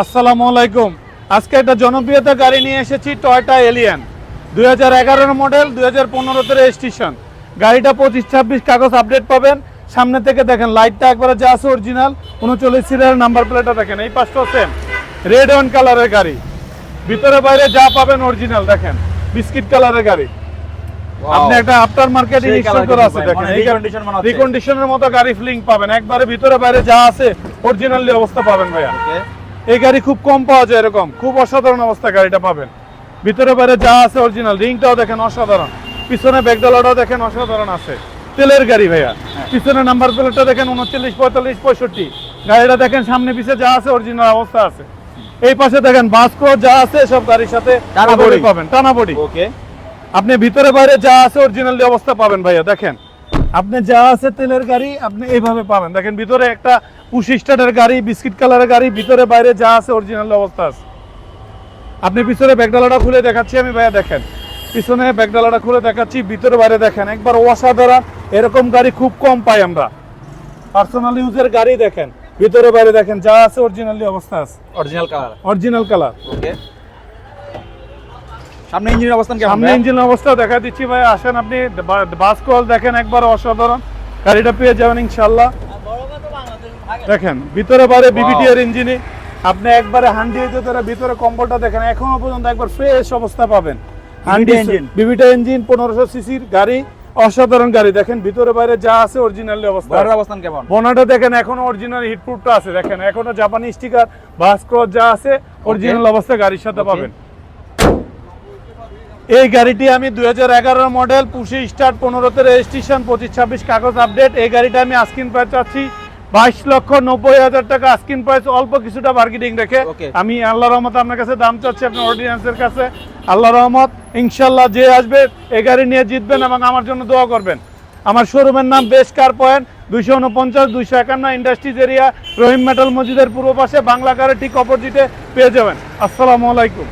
আসসালামু আলাইকুম। আজকে একটা জনপ্রিয়তা গাড়ি নিয়ে এসেছি টয়টা এলিয়ান দুই হাজার মডেল দুই হাজার পনেরোতে রেজিস্ট্রেশন গাড়িটা পঁচিশ ছাব্বিশ কাগজ আপডেট পাবেন। সামনে থেকে দেখেন লাইটটা একবারে যা আছে অরিজিনাল উনচল্লিশ সিরিয়াল নাম্বার প্লেটটা দেখেন এই পাঁচটা সেম রেড ওয়ান কালারের গাড়ি। ভিতরে বাইরে যা পাবেন অরিজিনাল দেখেন বিস্কিট কালারের গাড়ি। আপনি একটা আফটার মার্কেট সেই ইনস্টল করা আছে দেখেন মানে মনে রিকন্ডিশনের মতো গাড়ি ফিলিং পাবেন। একবারে ভিতরে বাইরে যা আছে অরিজিনালি অবস্থা পাবেন ভাইয়া। এই গাড়ি খুব কম পাওয়া যায় এরকম। খুব অসাধারণ অবস্থা গাড়িটা পাবেন। ভিতরে বাইরে যা আছে অরিজিনাল রিংটাও দেখেন অসাধারণ। পিছনে ব্যাগডালাটাও দেখেন অসাধারণ আছে। তেলের গাড়ি ভাইয়া। পিছনে নাম্বার প্লেটটা দেখেন উনচল্লিশ পঁয়তাল্লিশ পঁয়ষট্টি। গাড়িটা দেখেন সামনে পিছে যা আছে অরিজিনাল অবস্থা আছে। এই পাশে দেখেন বাস্কো যা আছে সব গাড়ির সাথে টানা বডি। পাবেন টানা বডি। ওকে আপনি ভিতরে বাইরে যা আছে অরিজিনাল অবস্থা পাবেন ভাইয়া দেখেন। আপনি যা আছে তেলের গাড়ি আপনি এইভাবে পাবেন। দেখেন ভিতরে একটা পুশি স্টার্টের গাড়ি বিস্কিট কালারের গাড়ি ভিতরে বাইরে যা আছে অরিজিনাল অবস্থা আছে। আপনি পিছনে ব্যাগডালাটা খুলে দেখাচ্ছি আমি ভাইয়া দেখেন। পিছনে ব্যাগডালাটা খুলে দেখাচ্ছি ভিতরে বাইরে দেখেন। একবার অসাধারণ এরকম গাড়ি খুব কম পাই আমরা। পার্সোনাল ইউজের গাড়ি দেখেন ভিতরে বাইরে দেখেন যা আছে অরিজিনালি অবস্থা আছে। Original colour original colour okay সামনে ইঞ্জিনের অবস্থান কেমন সামনে ভাই? ইঞ্জিন অবস্থা দেখা দিচ্ছি ভাই। আসেন আপনি বাস কল দেখেন একবার অসাধারণ। গাড়িটা পেয়ে যাবেন ইনশাল্লাহ। দেখেন ভিতরে বাইরে বিবিটিআর ইঞ্জিনে আপনি একবারে হান্ডি তারা ভিতরে কম্বলটা দেখেন এখনও পর্যন্ত একবার ফ্রেশ অবস্থা পাবেন। হান্ডি engine। বিবিটা ইঞ্জিন পনেরোশো সিসির গাড়ি অসাধারণ গাড়ি। দেখেন ভিতরে বাইরে যা আছে অরিজিনালি অবস্থা। অবস্থান কেমন? বনাটা দেখেন এখনও অরিজিনাল হিটপ্রুফটা আছে। দেখেন এখনও জাপানি স্টিকার বাস ক্রস যা আছে অরিজিনাল অবস্থা গাড়ির সাথে পাবেন। এই গাড়িটি আমি দুই হাজার মডেল পুষি স্টার্ট পনেরোতে রেজিস্ট্রেশন পঁচিশ ছাব্বিশ কাগজ আপডেট এই গাড়িটা আমি আস্কিন প্রাইস চাচ্ছি বাইশ লক্ষ নব্বই হাজার টাকা। আস্কিন প্রাইস অল্প কিছুটা মার্কেটিং রেখে। আমি আল্লাহ রহমত আপনার কাছে দাম চাচ্ছি আপনার অডিয়েন্সের কাছে। আল্লাহ রহমত ইনশাল্লাহ যে আসবে এই গাড়ি নিয়ে জিতবেন এবং আমার জন্য দোয়া করবেন। আমার শোরুমের নাম বেশ কার পয়েন্ট দুইশো উনপঞ্চাশ দুইশো একান্ন ইন্ডাস্ট্রিজ এরিয়া রহিম মেটাল মসজিদের পূর্ব পাশে বাংলা কারের ঠিক অপোজিটে পেয়ে যাবেন। আসসালামু আলাইকুম।